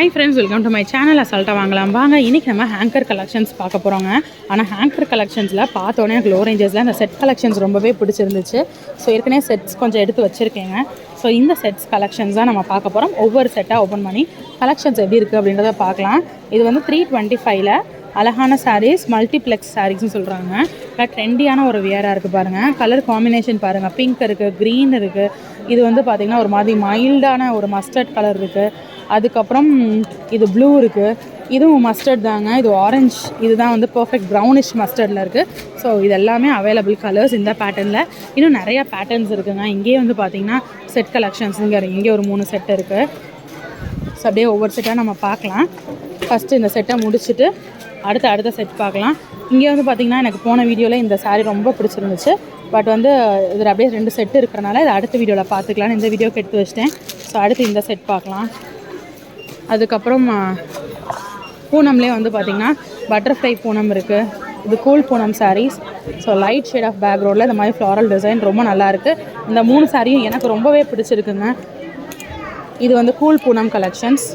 Hi friends welcome to my channel அசால்ட்டாக வாங்கலாம். வாங்க இன்றைக்கி நம்ம ஹேங்கர் கலெக்ஷன்ஸ் பார்க்க போகிறோங்க ஆனால் ஹேங்கர் கலெக்ஷன்ஸில் பார்த்தோன்னே எனக்கு லோ ரேஞ்சஸில் அந்த செட் கலெக்ஷன்ஸ் ரொம்பவே பிடிச்சிருந்துச்சு. ஸோ ஏற்கனவே செட்ஸ் கொஞ்சம் எடுத்து வச்சுருக்கேங்க. ஸோ இந்த செட்ஸ் கலெக்ஷன்ஸ் தான் நம்ம பார்க்க போகிறோம் ஒவ்வொரு செட்டாக ஓப்பன் பண்ணி கலெக்ஷன்ஸ் எப்படி இருக்குது அப்படின்றத பார்க்கலாம். இது வந்து த்ரீ டுவெண்ட்டி ஃபைவ்ல அழகான சாரீஸ் மல்டிப்ளெக்ஸ் சாரீஸ்னு சொல்கிறாங்க பட் ட்ரெண்டியான ஒரு வியராக இருக்குது பாருங்கள் கலர் காம்பினேஷன் பாருங்கள் பிங்க் இருக்குது க்ரீன் இருக்குது இது வந்து பார்த்திங்கன்னா ஒரு மாதிரி மைல்டான ஒரு மஸ்டர்ட் கலர் இருக்குது அதுக்கப்புறம் இது ப்ளூ இருக்குது இதுவும் மஸ்டர்ட் தாங்க. இது ஆரஞ்ச் இதுதான் வந்து பர்ஃபெக்ட் ப்ரௌனிஷ் மஸ்டர்டில் இருக்குது ஸோ இது எல்லாமே அவைலபிள் கலர்ஸ் இந்த பேட்டர்னில் இன்னும் நிறையா பேட்டர்ன்ஸ் இருக்குங்க. இங்கேயே வந்து பார்த்திங்கன்னா செட் கலெக்ஷன்ஸ் இங்கே இங்கே ஒரு மூணு செட் இருக்குது ஸோ அப்படியே ஒவ்வொரு செட்டாக நம்ம பார்க்கலாம். ஃபஸ்ட்டு இந்த செட்டை முடிச்சுட்டு அடுத்த அடுத்த செட் பார்க்கலாம். இங்கே வந்து பார்த்திங்கன்னா எனக்கு போன வீடியோவில் இந்த சாரீ ரொம்ப பிடிச்சிருந்துச்சு. பட் வந்து இதில் அப்படியே ரெண்டு செட்டு இருக்கிறனால இதை அடுத்த வீடியோவில் பார்த்துக்கலான்னு இந்த வீடியோக்கு எடுத்து வச்சிட்டேன். ஸோ அடுத்து இந்த செட் பார்க்கலாம். அதுக்கப்புறம் பூனம்லேயே வந்து பார்த்திங்கன்னா பட்டர்ஃப்ளை பூனம் இருக்குது இது cool Poonam saris so light shade of பேக்ரவுண்டில் இந்த மாதிரி ஃப்ளாரல் டிசைன் ரொம்ப நல்லாயிருக்கு இந்த மூணு சாரியும் எனக்கு ரொம்பவே பிடிச்சிருக்குங்க. இது வந்து கூல் பூனம் கலெக்ஷன்ஸ்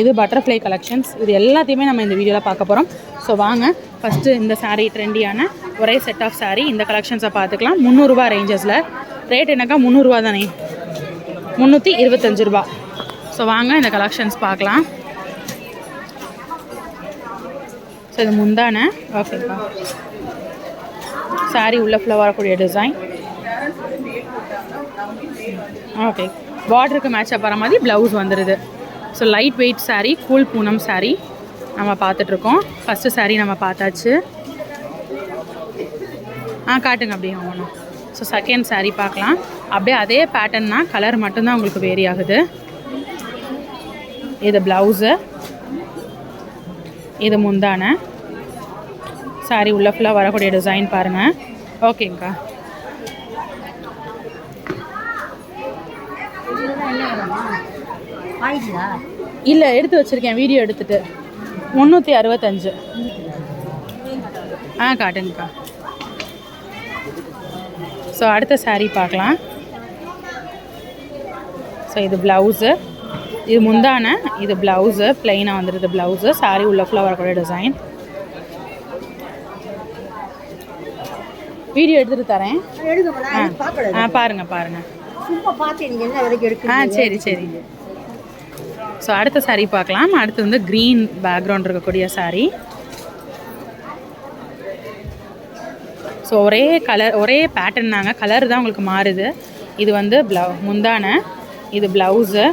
இது பட்டர்ஃப்ளை கலெக்ஷன்ஸ் இது எல்லாத்தையுமே நம்ம இந்த வீடியோவில் பார்க்க போகிறோம் ஸோ வாங்க. ஃபஸ்ட்டு இந்த சாரீ ட்ரெண்டியான ஒரே செட் ஆஃப் சாரீ இந்த கலெக்ஷன்ஸை பார்த்துக்கலாம். முந்நூறுரூவா ரேஞ்சஸில் ரேட் என்னக்கா? முந்நூறுரூவா தானே. முந்நூற்றி இருபத்தஞ்சு ரூபா. ஸோ வாங்க. இந்த கலெக்ஷன்ஸ் பார்க்கலாம். ஸோ இது முந்தான. ஓகேப்பா சாரீ உள்ள ஃபுல்லாக வரக்கூடிய டிசைன் ஓகே பார்டருக்கு மேட்ச் போகிற மாதிரி ப்ளவுஸ் வந்துடுது so light weight sari cool Poonam sari நம்ம பார்த்துட்ருக்கோம். ஃபஸ்ட்டு சாரீ நம்ம பார்த்தாச்சு. ஆ காட்டுங்க அப்படியே ஒன்றும் ஸோ செகண்ட் சாரீ பார்க்கலாம். அப்படியே அதே பேட்டர்ன் தான் கலர் மட்டும்தான் உங்களுக்கு வேரி ஆகுது. இது ப்ளவுஸு இது முந்தான. Saree உள்ள ஃபுல்லாக வரக்கூடிய டிசைன் பாருங்கள் ஓகேங்க்கா இல்லை எடுத்து வச்சுருக்கேன் வீடியோ எடுத்துட்டு. முந்நூற்றி அறுபத்தஞ்சு. ஆ காட்டுங்கக்கா. ஸோ அடுத்த saree பார்க்கலாம். ஸோ இது ப்ளவுஸு இது முந்தான இது ப்ளவுஸு ப்ளைனாக வந்துடுது ப்ளவுஸு saree உள்ள ஃபுல்லாக வரக்கூடிய டிசைன் வீடியோ எடுத்துகிட்டு தரேன். ஆ. பாருங்கள் பாருங்கள் ஆ சரி சரி. ஸோ அடுத்த சாரீ பார்க்கலாம். அடுத்து வந்து க்ரீன் பேக்ரவுண்ட் இருக்கக்கூடிய சாரீ ஸோ ஒரே கலர் ஒரே பேட்டர்ன் தாங்க. கலர் தான் உங்களுக்கு மாறுது. இது வந்து ப்ளவு முந்தான. இது ப்ளவுஸு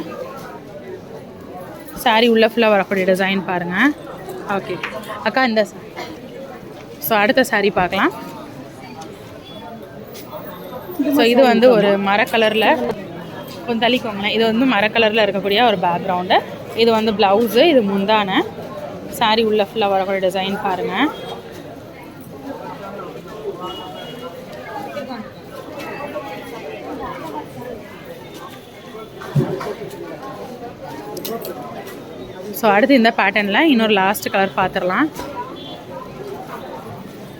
சாரீ உள்ள ஃபுல்லாக வரக்கூடிய டிசைன் பாருங்கள் ஓகே அக்கா இந்த ஸோ அடுத்த சாரீ பார்க்கலாம். ஸோ இது வந்து ஒரு மர கலரில் கொஞ்சம் தள்ளிக்கோங்களேன். இது வந்து மர கலரில் இருக்கக்கூடிய ஒரு பேக்ரவுண்டு இது வந்து ப்ளவுஸு இது முந்தான. சாரி உள்ள ஃபுல்லாக வரக்கூடிய டிசைன் பாருங்கள் ஸோ அடுத்து இந்த பேட்டர்னில் இன்னொரு லாஸ்ட் கலர் பார்த்துடலாம்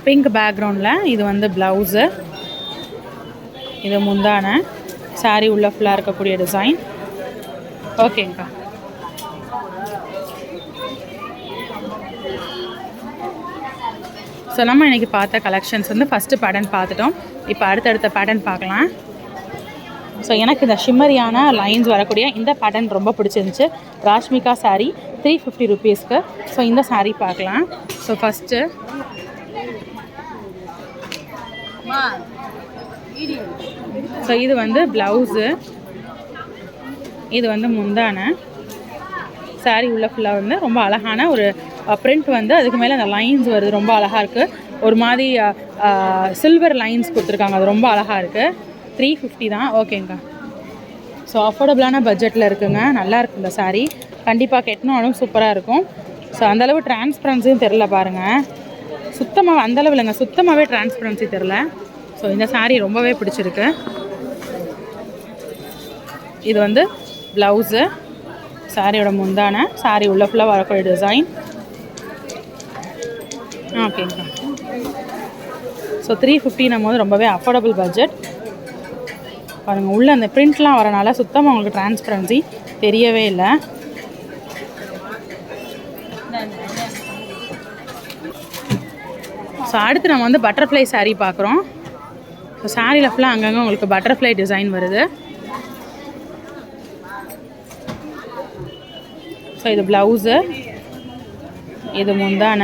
பிங்க் பேக்ரவுண்டில் இது வந்து ப்ளவுஸு இது முந்தான. சாரீ உள்ள ஃபுல்லாக இருக்கக்கூடிய டிசைன் ஓகேங்க்கா ஸோ நம்ம இன்றைக்கி பார்த்த கலெக்ஷன்ஸ் வந்து ஃபஸ்ட்டு பேட்டர்ன் பார்த்துட்டோம். இப்போ அடுத்தடுத்த பேட்டர்ன் பார்க்கலாம். ஸோ எனக்கு இந்த ஷிம்மரியான லைன்ஸ் வரக்கூடிய இந்த பேட்டர்ன் ரொம்ப பிடிச்சிருந்துச்சு. ராஷ்மிகா சாரீ த்ரீ ஃபிஃப்டி ருபீஸ்க்கு ஸோ இந்த சாரீ பார்க்கலாம். ஸோ ஃபஸ்ட்டு ஸோ இது வந்து ப்ளவுஸு இது வந்து முந்தான. Saree உள்ள ஃபுல்லாக வந்து ரொம்ப அழகான ஒரு பிரிண்ட் வந்து அதுக்கு மேலே அந்த லைன்ஸ் வருது. ரொம்ப அழகாக இருக்குது ஒரு மாதிரி சில்வர் லைன்ஸ் கொடுத்துருக்காங்க. அது ரொம்ப அழகாக இருக்குது த்ரீ ஃபிஃப்டி தான். ஓகேங்க்கா ஸோ அஃபோர்டபுளான பட்ஜெட்டில் இருக்குங்க. நல்லா இருக்கு இந்த saree. கண்டிப்பாக கெட்டினாலும் சூப்பராக இருக்கும். ஸோ அந்தளவு டிரான்ஸ்பரன்சியும் தெரில பாருங்கள் சுத்தமாக அந்தளவு இல்லைங்க. சுத்தமாகவே டிரான்ஸ்பரன்சி தெரில ஸோ இந்த saree ரொம்பவே பிடிச்சிருக்கு. இது வந்து ப்ளவுஸு சாரியோட முந்தான. சாரி உள்ள ஃபுல்லாக வரக்கூடிய டிசைன் ஓகேங்களா ஸோ த்ரீ ஃபிஃப்டினும் போது ரொம்பவே அஃபோர்டபுள் பட்ஜெட் பாருங்கள் உள்ளே அந்த பிரிண்ட்லாம் வரனால சுத்தமாக உங்களுக்கு டிரான்ஸ்பரன்சி தெரியவே இல்லை. ஸோ அடுத்து நம்ம வந்து பட்டர்ஃப்ளை சாரீ பார்க்குறோம். ஸோ சாரியில் ஃபுல்லாக அங்கங்கே உங்களுக்கு பட்டர்ஃப்ளை டிசைன் வருது. ஸோ இது ப்ளவுஸு. இது முந்தான.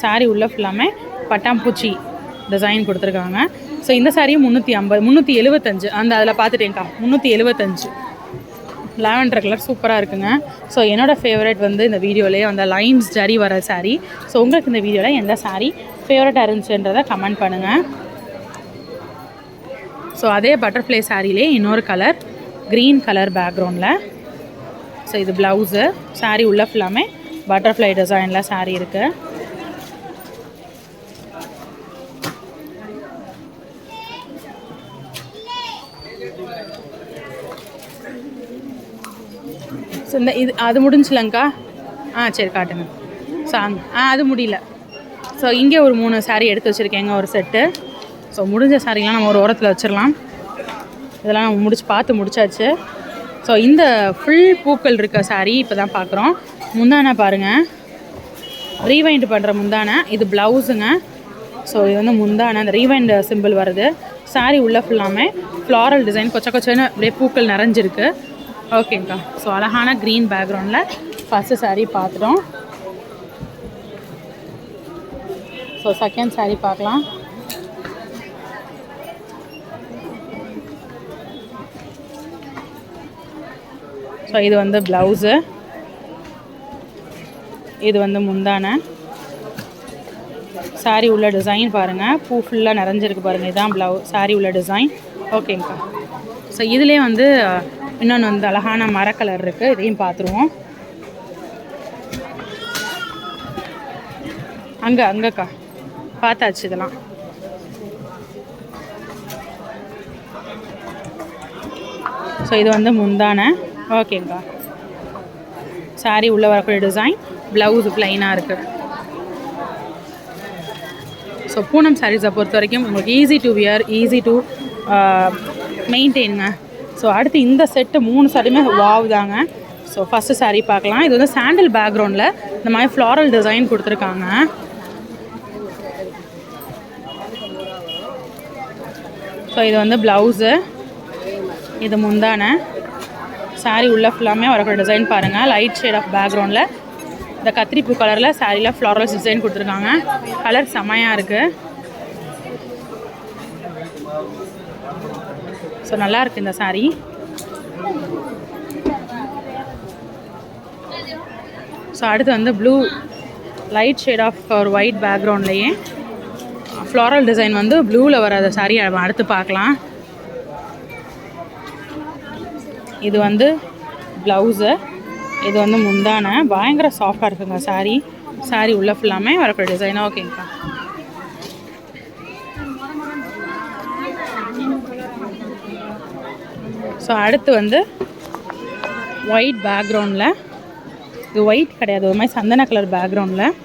சாரீ உள்ள ஃபுல்லாமே பட்டாம்பூச்சி டிசைன் கொடுத்துருக்காங்க. ஸோ இந்த சாரியும் முந்நூற்றி ஐம்பது முந்நூற்றி எழுபத்தஞ்சு அந்த அதில் பார்த்துட்டேங்க்கா முந்நூற்றி எழுபத்தஞ்சு லாவெண்டர் கலர் சூப்பராக இருக்குங்க. ஸோ என்னோட ஃபேவரட் வந்து இந்த வீடியோலேயே அந்த லைன்ஸ் ஜரி வர சாரீ ஸோ உங்களுக்கு இந்த வீடியோவில் எந்த சாரீ ஃபேவரட்டாக இருந்துச்சுன்றதை கமெண்ட் பண்ணுங்கள் ஸோ அதே பட்டர்ஃப்ளை சாரிலே இன்னொரு கலர் க்ரீன் கலர் பேக்ரவுண்டில் ஸோ இது ப்ளவுஸு சாரீ உள்ள ஃபுல்லாமே பட்டர்ஃப்ளை டிசைனில் சாரீ இருக்குது ஸோ இந்த இது அது முடிஞ்சிலங்க்கா ஆ சரி காட்டுங்க. ஸோ அங் ஆ அது முடியல. ஸோ இங்கே ஒரு மூணு சாரீ எடுத்து வச்சுருக்கேங்க ஒரு செட்டு ஸோ முடிஞ்ச சாரீலாம் நம்ம ஒரு ஓரத்தில் வச்சிடலாம் இதெல்லாம் நம்ம முடிச்சு பார்த்து முடிச்சாச்சு. ஸோ இந்த ஃபுல் பூக்கள் இருக்க saree இப்போ தான் பார்க்குறோம் முந்தானை பாருங்கள் ரீவைண்ட் பண்ணுற முந்தானை. இது ப்ளவுஸுங்க ஸோ இது வந்து முந்தானை. அந்த ரீவைண்ட் சிம்பிள் வருது. Saree உள்ளே ஃபுல்லாமே ஃப்ளாரல் டிசைன் கொச்ச கொச்சன்னு அப்படியே பூக்கள் நிறைஞ்சிருக்கு. ஓகேங்க்கா ஸோ அழகான க்ரீன் பேக்ரவுண்டில் ஃபஸ்ட்டு saree பார்த்துட்டோம். ஸோ செகண்ட் saree பார்க்கலாம். ஸோ இது வந்து ப்ளவுஸு இது வந்து முந்தானை. சாரி உள்ள டிசைன் பாருங்கள் பூ ஃபுல்லாக நிறைஞ்சிருக்கு பாருங்கள் இதான் ப்ளவு சாரி உள்ள டிசைன் ஓகேங்க்கா ஸோ இதுலேயே வந்து இன்னொன்று வந்து அழகான மர கலர் இருக்குது இதையும் பார்த்துருவோம் அங்கே அங்கேக்கா. பார்த்தாச்சு இதெல்லாம். ஸோ இது வந்து முந்தானை. ஓகேங்க்கா சாரி உள்ளே வரக்கூடிய டிசைன் ப்ளவுஸ் ப்ளைனாக இருக்குது ஸோ பூனம் சாரீஸை பொறுத்த வரைக்கும் உங்களுக்கு easy to wear easy to மெயின்டைனுங்க so அடுத்து இந்த செட்டு மூணு சாரியுமே வாவ் தாங்க. ஸோ ஃபஸ்ட்டு சாரீ பார்க்கலாம். இது வந்து சாண்டில் பேக்ரவுண்டில் இந்த மாதிரி ஃப்ளாரல் டிசைன் கொடுத்துருக்காங்க. ஸோ இது வந்து ப்ளவுஸு இது முந்தான. சாரீ உள்ள ஃபுல்லாமே வரக்கூடிய டிசைன் பாருங்கள் லைட் ஷேட் ஆஃப் பேக்ரவுண்டில் இந்த கத்திரிப்பூ கலரில் சாரியில் ஃப்ளாரல்ஸ் டிசைன் கொடுத்துருக்காங்க. கலர் செமையாக இருக்குது ஸோ நல்லா இருக்கு இந்த saree. ஸோ அடுத்து வந்து ப்ளூ லைட் ஷேட் ஆஃப் ஒரு ஒயிட் பேக்ரவுண்ட்லேயே ஃப்ளாரல் டிசைன் வந்து ப்ளூவில் வர அந்த நம்ம அடுத்து பார்க்கலாம். இது வந்து ப்ளவுஸு இது வந்து முந்தான. பயங்கர சாஃப்டாக இருக்குங்க சாரீ சாரீ உள்ள ஃபுல்லாமே வரக்கூடிய டிசைனாக ஓகேங்கக்கா ஸோ அடுத்து வந்து ஒயிட் பேக்ரவுண்டில் இது ஒயிட் கிடையாது. ஒரு மாதிரி சந்தன கலர் பேக்ரவுண்டில்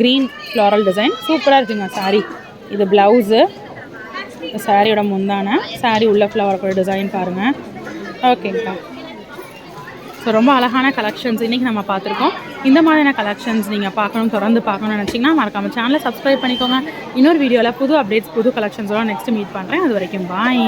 க்ரீன் ஃப்ளாரல் டிசைன் சூப்பராக இருக்குங்க சாரி இது ப்ளவுஸு சாரியோட முந்தானை. சாரி உள்ள ஃப்ளவர் கூட டிசைன் பாருங்கள் ஓகேங்களா ஸோ ரொம்ப அழகான கலெக்ஷன்ஸ் இன்றைக்கி நம்ம பார்த்துருக்கோம். இந்த மாதிரியான கலெக்ஷன்ஸ் நீங்கள் பார்க்கணும் தொடர்ந்து பார்க்கணும்னு நினச்சிங்கன்னா மறக்காம சேனலை சப்ஸ்கிரைப் பண்ணிக்கோங்க. இன்னொரு வீடியோவில் புது அப்டேட்ஸ் புது கலெக்ஷன்ஸோட நெக்ஸ்ட் மீட் பண்ணுறேன் அது வரைக்கும் பாய்